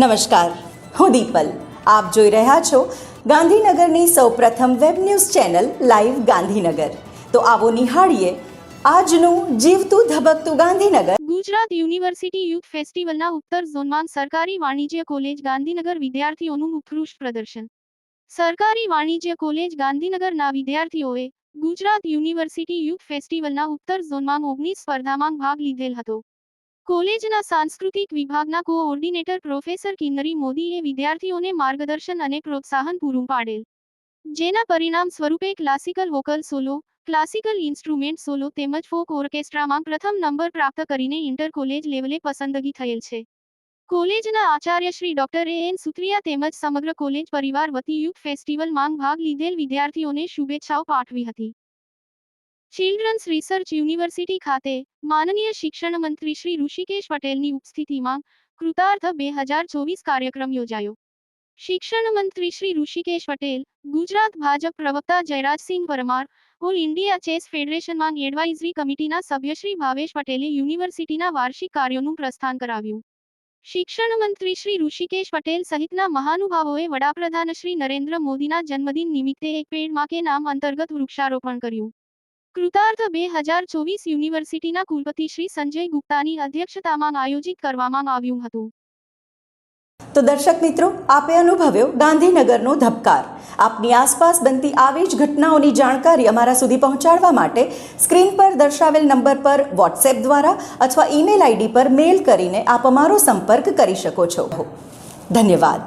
નમસ્કાર. હું દીપલ. આપ જોઈ રહ્યા છો ગાંધીનગરની સૌપ્રથમ web news channel live Gandhinagar. તો આવો નિહાળીએ આજનું જીવતું ધબકતું ગાંધીનગર. ગુજરાત યુનિવર્સિટી યુથ ફેસ્ટિવલના ઉત્તર ઝોનમાં સરકારી વાણિજ્ય કોલેજ ગાંધીનગર વિદ્યાર્થીઓનું ઉત્કૃષ્ટ પ્રદર્શન. સરકારી વાણિજ્ય કોલેજ ગાંધીનગરના વિદ્યાર્થીઓએ ગુજરાત યુનિવર્સિટી યુથ ફેસ્ટિવલના ઉત્તર ઝોનમાં ઓગણીસ સ્પર્ધામાં ભાગ લીધેલ હતો. કોલેજના સાંસ્કૃતિક વિભાગના કોઓર્ડિનેટર પ્રોફેસર કિન્નરી મોદીએ વિદ્યાર્થીઓને માર્ગદર્શન અને પ્રોત્સાહન પૂરું પાડેલ. જેના પરિણામ સ્વરૂપે classical vocal solo, classical instrument solo તેમજ ફોક ઓર્કેસ્ટ્રામાં પ્રથમ નંબર પ્રાપ્ત કરીને ઇન્ટર કોલેજ લેવલે પસંદગી થયેલ છે. કોલેજના Acharya Shri doctor A N Sutriya તેમજ સમગ્ર કોલેજ પરિવાર વતી યુથ ફેસ્ટિવલમાં ભાગ લીધેલ વિદ્યાર્થીઓને શુભેચ્છાઓ પાઠવી હતી. ચિલ્ડ્રન્સ રિસર્ચ યુનિવર્સિટી ખાતે માનનીય શિક્ષણ મંત્રી શ્રી ઋષિકેશ પટેલની ઉપસ્થિતિમાં કૃતાર્થ બે હજાર ચોવીસ કાર્યક્રમ યોજાયો. શિક્ષણ મંત્રી શ્રી ઋષિકેશ પટેલ, ગુજરાત ભાજપ પ્રવક્તા Jayrajsinh Parmar, all India chess ફેડરેશનમાં advisory કમિટીના સભ્ય શ્રી ભાવેશ પટેલે યુનિવર્સિટીના વાર્ષિક કાર્યોનું પ્રસ્થાન કરાવ્યું. શિક્ષણ મંત્રી શ્રી ઋષિકેશ પટેલ સહિતના મહાનુભાવોએ વડાપ્રધાન શ્રી નરેન્દ્ર મોદીના જન્મદિન નિમિત્તે એક પેડમાં કે નામ અંતર્ગત વૃક્ષારોપણ કર્યું. કૃતાર્થ બે હજાર ચોવીસ યુનિવર્સિટીના કુલપતિ શ્રી સંજય ગુપ્તાની અધ્યક્ષતામાં આયોજિત કરવામાં આવ્યું હતું. તો દર્શક મિત્રો, આપે અનુભવ્યો ગાંધીનગરનો ધબકાર. આપની આસપાસ બનતી આવી જ ઘટનાઓની જાણકારી અમારા સુધી પહોંચાડવા માટે સ્ક્રીન પર દર્શાવેલ નંબર પર વોટ્સએપ દ્વારા અથવા ઈમેલ આઈડી પર મેલ કરીને આપ અમારો સંપર્ક કરી શકો છો. ધન્યવાદ.